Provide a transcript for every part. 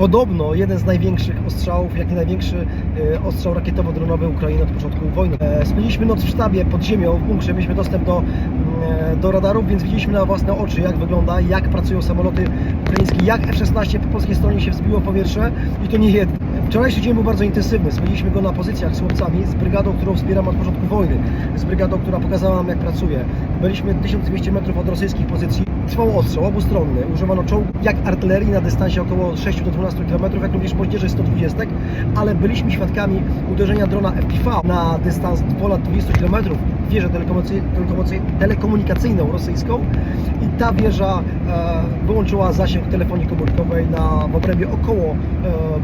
podobno jeden z największych ostrzałów, jak nie największy e, ostrzał rakietowo-dronowy Ukrainy od początku wojny. E, Spędziliśmy noc w sztabie pod ziemią, w bunkrze, mieliśmy dostęp do, mm, do radarów, więc widzieliśmy na własne oczy, jak wygląda, jak pracują samoloty ukraińskie, jak F-16 po polskiej stronie się wzbiło w powietrze i to nie jedno. Wczorajszy dzień był bardzo intensywny. Spędziliśmy go na pozycjach z chłopcami, z brygadą, którą wspieram od początku wojny, z brygadą, która pokazała nam, jak pracuje. Byliśmy 1200 metrów od rosyjskich pozycji. Trwał ostrzał obustronny. Używano czołg jak artylerii na dystansie około 6 do 12 km, jak również moździerzy 120, ale byliśmy świadkami uderzenia drona FPV na dystans ponad 20 km wieżę telekomunikacy- telekomunikacy- telekomunikacyjną rosyjską i ta wieża wyłączyła zasięg telefonii komórkowej na w obrębie około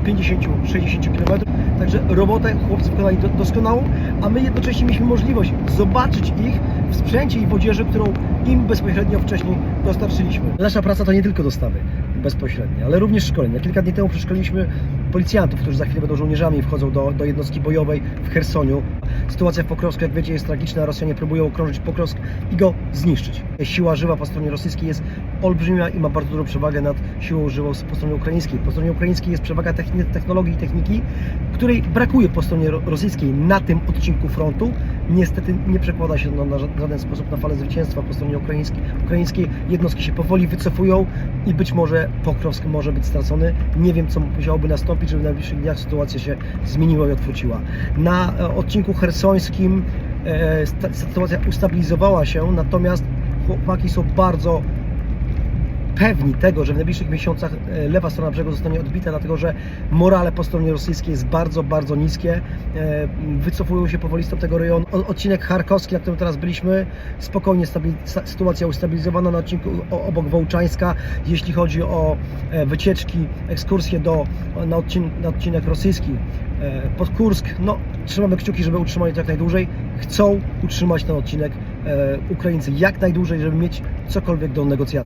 e, 50-60 km. Także robotę chłopcy wykonali do, doskonałą, a my jednocześnie mieliśmy możliwość zobaczyć ich w sprzęcie i w odzieży, którą im bezpośrednio wcześniej dostarczyliśmy. Nasza praca to nie tylko dostawy bezpośrednie, ale również szkolenia. Kilka dni temu przeszkoliliśmy policjantów, którzy za chwilę będą żołnierzami i wchodzą do, do jednostki bojowej w Chersoniu. Sytuacja w Pokrowsku, jak wiecie, jest tragiczna. Rosjanie próbują okrążyć Pokrovsk i go zniszczyć. Siła żywa po stronie rosyjskiej jest olbrzymia i ma bardzo dużą przewagę nad siłą żywą po stronie ukraińskiej. Po stronie ukraińskiej jest przewaga technologii i techniki, której brakuje po stronie ro- rosyjskiej na tym odcinku frontu. Niestety nie przekłada się to na ża- żaden sposób na falę zwycięstwa po stronie ukraińskiej. Jednostki się powoli wycofują i być może Pokrowsk może być stracony. Nie wiem, co musiałoby nastąpić, żeby w najbliższych dniach sytuacja się zmieniła i odwróciła. Na e, odcinku hersońskim e, sytuacja ustabilizowała się, natomiast chłopaki są bardzo pewni tego, że w najbliższych miesiącach e, lewa strona brzegu zostanie odbita, dlatego że morale po stronie rosyjskiej jest bardzo, bardzo niskie. E, Wycofują się powoli z tego rejonu. Odcinek charkowski, na którym teraz byliśmy, spokojnie sytuacja ustabilizowana na odcinku obok Wołczańska. Jeśli chodzi o e, wycieczki, ekskursje do, na, odcin, na odcinek rosyjski pod Kursk, no trzymamy kciuki, żeby utrzymali to jak najdłużej. Chcą utrzymać ten odcinek Ukraińcy jak najdłużej, żeby mieć cokolwiek do negocjacji.